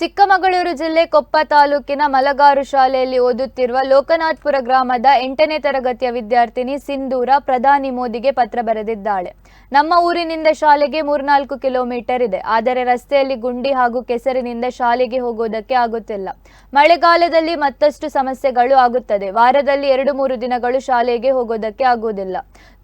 ಚಿಕ್ಕಮಗಳೂರು ಜಿಲ್ಲೆ ಕೊಪ್ಪ ತಾಲೂಕಿನ ಮಲಗಾರು ಶಾಲೆಯಲ್ಲಿ ಓದುತ್ತಿರುವ ಲೋಕನಾಥ್ಪುರ ಗ್ರಾಮದ ಎಂಟನೇ ತರಗತಿಯ ವಿದ್ಯಾರ್ಥಿನಿ ಸಿಂಧೂರ ಪ್ರಧಾನಿ ಮೋದಿಗೆ ಪತ್ರ ಬರೆದಿದ್ದಾಳೆ. ನಮ್ಮ ಊರಿನಿಂದ ಶಾಲೆಗೆ ಮೂರ್ನಾಲ್ಕು ಕಿಲೋಮೀಟರ್ ಇದೆ. ಆದರೆ ರಸ್ತೆಯಲ್ಲಿ ಗುಂಡಿ ಹಾಗೂ ಕೆಸರಿನಿಂದ ಶಾಲೆಗೆ ಹೋಗೋದಕ್ಕೆ ಆಗುತ್ತಿಲ್ಲ. ಮಳೆಗಾಲದಲ್ಲಿ ಮತ್ತಷ್ಟು ಸಮಸ್ಯೆಗಳು ಆಗುತ್ತದೆ. ವಾರದಲ್ಲಿ ಎರಡು ಮೂರು ದಿನಗಳು ಶಾಲೆಗೆ ಹೋಗೋದಕ್ಕೆ ಆಗುವುದಿಲ್ಲ.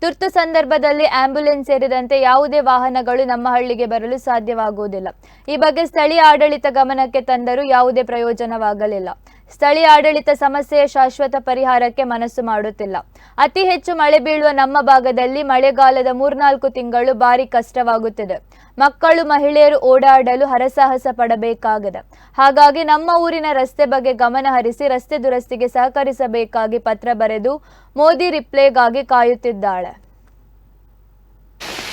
ತುರ್ತು ಸಂದರ್ಭದಲ್ಲಿ ಆಂಬ್ಯುಲೆನ್ಸ್ ಸೇರಿದಂತೆ ಯಾವುದೇ ವಾಹನಗಳು ನಮ್ಮ ಹಳ್ಳಿಗೆ ಬರಲು ಸಾಧ್ಯವಾಗುವುದಿಲ್ಲ. ಈ ಬಗ್ಗೆ ಸ್ಥಳೀಯ ಆಡಳಿತ ಗಮನಕ್ಕೆ ತಂದರೂ ಯಾವುದೇ ಪ್ರಯೋಜನವಾಗಲಿಲ್ಲ. ಸ್ಥಳೀಯ ಆಡಳಿತ ಸಮಸ್ಯೆಯ ಶಾಶ್ವತ ಪರಿಹಾರಕ್ಕೆ ಮನಸ್ಸು ಮಾಡುತ್ತಿಲ್ಲ. ಅತಿ ಹೆಚ್ಚು ಮಳೆ ಬೀಳುವ ನಮ್ಮ ಭಾಗದಲ್ಲಿ ಮಳೆಗಾಲದ ಮೂರ್ನಾಲ್ಕು ತಿಂಗಳು ಭಾರಿ ಕಷ್ಟವಾಗುತ್ತದೆ. ಮಕ್ಕಳು, ಮಹಿಳೆಯರು ಓಡಾಡಲು ಹರಸಾಹಸ ಪಡಬೇಕಾಗಿದೆ. ಹಾಗಾಗಿ ನಮ್ಮ ಊರಿನ ರಸ್ತೆ ಬಗ್ಗೆ ಗಮನ ಹರಿಸಿ ರಸ್ತೆ ದುರಸ್ತಿಗೆ ಸಹಕರಿಸಬೇಕಾಗಿ ಪತ್ರ ಬರೆದು ಮೋದಿ ರಿಪ್ಲೈಗಾಗಿ ಕಾಯುತ್ತಿದ್ದಾಳೆ.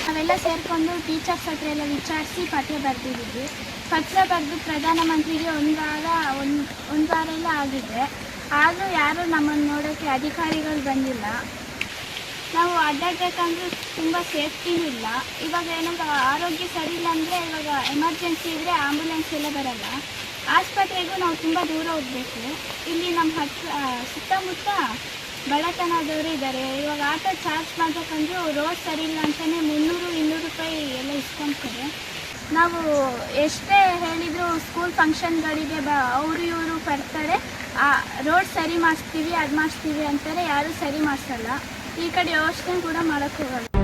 ನಾವೆಲ್ಲ ಸೇರಿಕೊಂಡು ಟೀಚರ್ಸ್ ಹತ್ರ ಎಲ್ಲ ವಿಚಾರಿಸಿ ಪತ್ರ ಬರ್ತಿದ್ದೀವಿ ಪತ್ರ ಬರೆದು ಪ್ರಧಾನಮಂತ್ರಿಗೆ ಒಂದು ವಾರ ಒಂದು ಒಂದು ವಾರ ಎಲ್ಲ ಆಗಿದೆ. ಆದರೂ ಯಾರೂ ನಮ್ಮನ್ನು ನೋಡೋಕ್ಕೆ ಅಧಿಕಾರಿಗಳು ಬಂದಿಲ್ಲ. ನಾವು ಅಡ್ಡಾಡಬೇಕಂದ್ರೂ ತುಂಬ ಸೇಫ್ಟಿನೂ ಇಲ್ಲ. ಇವಾಗ ಏನಂತ ಆರೋಗ್ಯ ಸರಿ ಇಲ್ಲ ಅಂದರೆ ಇವಾಗ ಎಮರ್ಜೆನ್ಸಿ ಇದ್ದರೆ ಆಂಬುಲೆನ್ಸ್ ಎಲ್ಲ ಬರಲ್ಲ. ಆಸ್ಪತ್ರೆಗೂ ನಾವು ತುಂಬ ದೂರ ಹೋಗಬೇಕು. ಇಲ್ಲಿ ನಮ್ಮ ಹತ್ರ ಸುತ್ತಮುತ್ತ ಬಡತನದವರು ಇದ್ದಾರೆ. ಇವಾಗ ಆಟೋ ಚಾರ್ಜ್ ಮಾಡಬೇಕಂದ್ರೂ ರೋಡ್ ಸರಿ ಇಲ್ಲ ಅಂತಲೇ ಮುನ್ನೂರು ಇನ್ನೂರು ರೂಪಾಯಿ ಎಲ್ಲ ಇಸ್ಕೊತಾರೆ. ನಾವು ಎಷ್ಟೇ ಸ್ಕೂಲ್ ಫಂಕ್ಷನ್ಗಳಿಗೆ ಬ ಅವರು ಇವರು ಬರ್ತಾರೆ ಆ ರೋಡ್ ಸರಿ ಮಾಡಿಸ್ತೀವಿ, ಅದು ಮಾಡಿಸ್ತೀವಿ ಅಂತಾರೆ ಯಾರೂ ಸರಿ ಮಾಡಿಸಲ್ಲ. ಈ ಕಡೆ ಯೋಚನೆ ಕೂಡ ಮಾಡೋಕ್ಕೆ ಹೋಗಲ್ಲ.